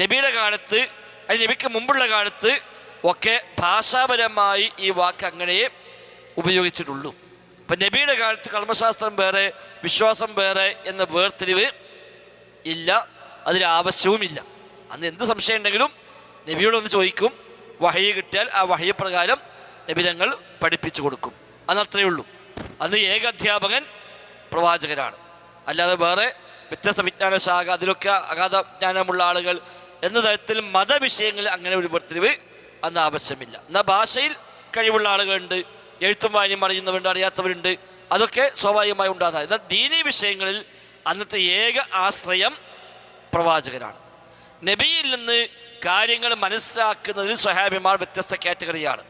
നബിയുടെ കാലത്ത് അല്ലെങ്കിൽ നബിക്ക് മുമ്പുള്ള കാലത്ത് ഒക്കെ ഭാഷാപരമായി ഈ വാക്ക് അങ്ങനെ ഉപയോഗിച്ചിട്ടുള്ളൂ. അപ്പം നബിയുടെ കാലത്ത് കർമ്മശാസ്ത്രം വേറെ വിശ്വാസം വേറെ എന്ന വേർതിരിവ് ഇല്ല അതിന് ആവശ്യവുമില്ല. അന്ന് എന്ത് സംശയം ഉണ്ടെങ്കിലും നബിയോടൊന്ന് ചോദിക്കും വഹയ കിട്ടിയാൽ ആ വഹയ പ്രകാരം പഠിപ്പിച്ചു കൊടുക്കും. അന്നത്രയേ ഉള്ളൂ. അന്ന് ഏക അധ്യാപകൻ പ്രവാചകനാണ്. അല്ലാതെ വേറെ വ്യത്യസ്ത വിജ്ഞാന ശാഖ അതിലൊക്കെ അഗാധ ജ്ഞാനമുള്ള ആളുകൾ എന്ന തരത്തിൽ മതവിഷയങ്ങളിൽ അങ്ങനെ ഒരു വർത്തിരിവ് അന്ന് ആവശ്യമില്ല. എന്നാൽ ഭാഷയിൽ കഴിവുള്ള ആളുകളുണ്ട് എഴുത്തും വായനയും അറിയുന്നവരുണ്ട് അറിയാത്തവരുണ്ട് അതൊക്കെ സ്വാഭാവികമായി ഉണ്ടാകാം. എന്നാൽ ദീനി വിഷയങ്ങളിൽ അന്നത്തെ ഏക ആശ്രയം പ്രവാചകനാണ്. നബിയിൽ നിന്ന് കാര്യങ്ങൾ മനസ്സിലാക്കുന്നതിൽ സ്വഹാബിമാർ വ്യത്യസ്ത കാറ്റഗറിയാണ്.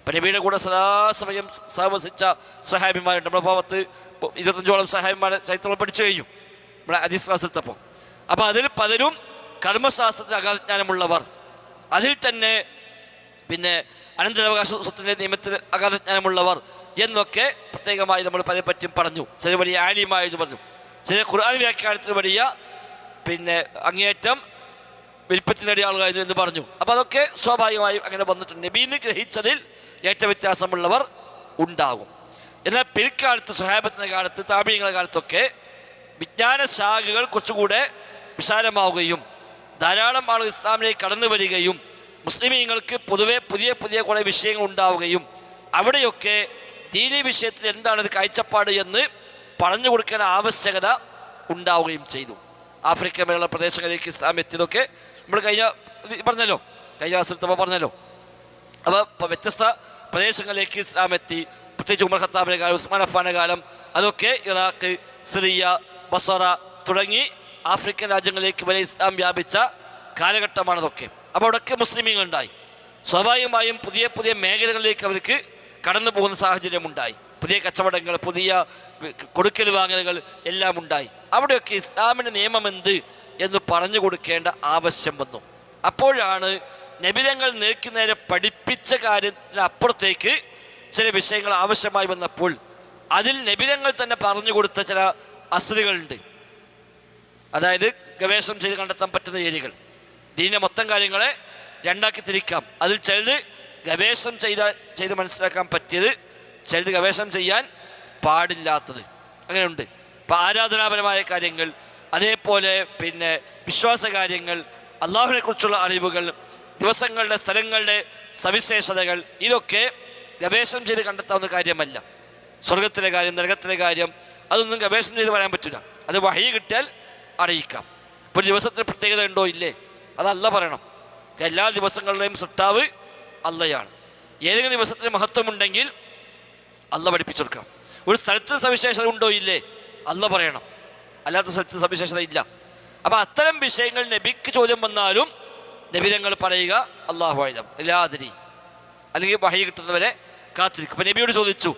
ഇപ്പം നബിയുടെ കൂടെ സദാസമയം സഹവസിച്ച സഹാബിമാരുണ്ട് നമ്മുടെ ഭാഗത്ത് ഇരുപത്തഞ്ചോളം സഹാബിമാരെ ചരിത്രം പഠിച്ചു കഴിഞ്ഞു. നമ്മുടെ അതിശ്വാസത്തപ്പം അപ്പോൾ അതിൽ പലരും കർമ്മശാസ്ത്രത്തിൽ അഗാധജ്ഞാനമുള്ളവർ. അതിൽ തന്നെ പിന്നെ അനന്തരാവകാശ സ്വത്തിന്റെ നിയമത്തിൽ അഗാധജ്ഞാനമുള്ളവർ എന്നൊക്കെ പ്രത്യേകമായി നമ്മൾ പല പറ്റിയും പറഞ്ഞു. ചെറിയ വലിയ ആലിമായെന്ന് പറഞ്ഞു. ചെറിയ ഖുർആൻ വ്യാഖ്യാനത്തിന് വലിയ പിന്നെ അങ്ങേയറ്റം വിൽപ്പത്തിനടി ആളുകളായിരുന്നു എന്ന് പറഞ്ഞു. അപ്പോൾ അതൊക്കെ സ്വാഭാവികമായും അങ്ങനെ വന്നിട്ടുണ്ട്. നബീന്ന് ഗ്രഹിച്ചതിൽ ഏറ്റവും വ്യത്യാസമുള്ളവർ ഉണ്ടാകും. എന്നാൽ പിൽക്കാലത്ത് സ്വഹാബത്തിന്റെ കാലത്ത് താപീയങ്ങളുടെ കാലത്തൊക്കെ വിജ്ഞാന ശാഖകൾ കുറച്ചുകൂടെ വിശാലമാവുകയും ധാരാളം ആളുകൾ ഇസ്ലാമിലേക്ക് കടന്നു വരികയും മുസ്ലിമീങ്ങൾക്ക് പൊതുവെ പുതിയ പുതിയ കുറേ വിഷയങ്ങൾ ഉണ്ടാവുകയും അവിടെയൊക്കെ ദീനി വിഷയത്തിൽ എന്താണ് ഒരു കാഴ്ചപ്പാട് എന്ന് പറഞ്ഞു കൊടുക്കേണ്ട ആവശ്യകത ഉണ്ടാവുകയും ചെയ്തു. ആഫ്രിക്ക മേലുള്ള പ്രദേശങ്ങളിലേക്ക് ഇസ്ലാം എത്തിയതൊക്കെ നമ്മൾ കഴിഞ്ഞ പറഞ്ഞല്ലോ കഴിഞ്ഞ ദിവസത്തപ്പോൾ പറഞ്ഞല്ലോ. അപ്പോൾ വ്യത്യസ്ത പ്രദേശങ്ങളിലേക്ക് ഇസ്ലാം എത്തി. പ്രത്യേകിച്ച് ഉമർ ഖത്താബിന്റെ കാലം ഉസ്മാൻ അഫാന്റെ കാലം അതൊക്കെ ഇറാഖ് സിറിയ ബസറ തുടങ്ങി ആഫ്രിക്കൻ രാജ്യങ്ങളിലേക്ക് വലിയ ഇസ്ലാം വ്യാപിച്ച കാലഘട്ടമാണതൊക്കെ. അപ്പോൾ അവിടെയൊക്കെ മുസ്ലിമീങ്ങളുണ്ടായി. സ്വാഭാവികമായും പുതിയ പുതിയ മേഖലകളിലേക്ക് അവർക്ക് കടന്നു പോകുന്ന സാഹചര്യമുണ്ടായി. പുതിയ കച്ചവടങ്ങൾ പുതിയ കൊടുക്കൽ വാങ്ങലുകൾ എല്ലാം ഉണ്ടായി. അവിടെയൊക്കെ ഇസ്ലാമിന്റെ നിയമം എന്ത് എന്ന് പറഞ്ഞു കൊടുക്കേണ്ട ആവശ്യം വന്നു. അപ്പോഴാണ് നബിലങ്ങൾ നേരെ പഠിപ്പിച്ച കാര്യത്തിന് അപ്പുറത്തേക്ക് ചില വിഷയങ്ങൾ ആവശ്യമായി വന്നപ്പോൾ അതിൽ നബിലങ്ങൾ തന്നെ പറഞ്ഞു കൊടുത്ത ചില അസലുകളുണ്ട് അതായത് ഗവേഷണം ചെയ്ത് കണ്ടെത്താൻ പറ്റുന്ന ഏരിയകൾ. ദീനിന്റെ മൊത്തം കാര്യങ്ങളെ രണ്ടാക്കി തിരിക്കാം. അതിൽ ചിലത് ഗവേഷണം ചെയ്ത ചെയ്ത് മനസ്സിലാക്കാൻ പറ്റിയത് ചിലത് ഗവേഷണം ചെയ്യാൻ പാടില്ലാത്തത്. അങ്ങനെയുണ്ട്. ഇപ്പം ആരാധനാപരമായ കാര്യങ്ങൾ അതേപോലെ പിന്നെ വിശ്വാസ കാര്യങ്ങൾ അള്ളാഹുവിനെ കുറിച്ചുള്ള അറിവുകൾ ദിവസങ്ങളുടെ സ്ഥലങ്ങളുടെ സവിശേഷതകൾ ഇതൊക്കെ ഗവേഷണം ചെയ്ത് കണ്ടെത്താവുന്ന കാര്യമല്ല. സ്വർഗത്തിലെ കാര്യം നരകത്തിലെ കാര്യം അതൊന്നും ഗവേഷണം ചെയ്ത് പറയാൻ പറ്റില്ല. അത് വഴി കിട്ടിയാൽ അറിയിക്കാം. ഒരു ദിവസത്തിന് പ്രത്യേകത ഉണ്ടോ? ഇല്ലേ. അതല്ല പറയണം. എല്ലാ ദിവസങ്ങളുടെയും സൃഷ്ടാവ് അല്ലയാണ് ഏതെങ്കിലും ദിവസത്തിന് മഹത്വമുണ്ടെങ്കിൽ അല്ല പഠിപ്പിച്ചു കൊടുക്കണം ഒരു സ്ഥലത്തിന് സവിശേഷത ഉണ്ടോ? ഇല്ലേ. അല്ല പറയണം. അല്ലാത്ത സ്ഥലത്ത് സവിശേഷത ഇല്ല. അപ്പം അത്തരം വിഷയങ്ങൾ നബിക്ക് ചോദ്യം വന്നാലും നബിതങ്ങൾ പറയുക അള്ളാഹു ആയുധം ഇല്ലാതിരി. അല്ലെങ്കിൽ വഹി കിട്ടുന്നവരെ കാത്തിരിക്കും. അപ്പം നബിയോട് ചോദിച്ചു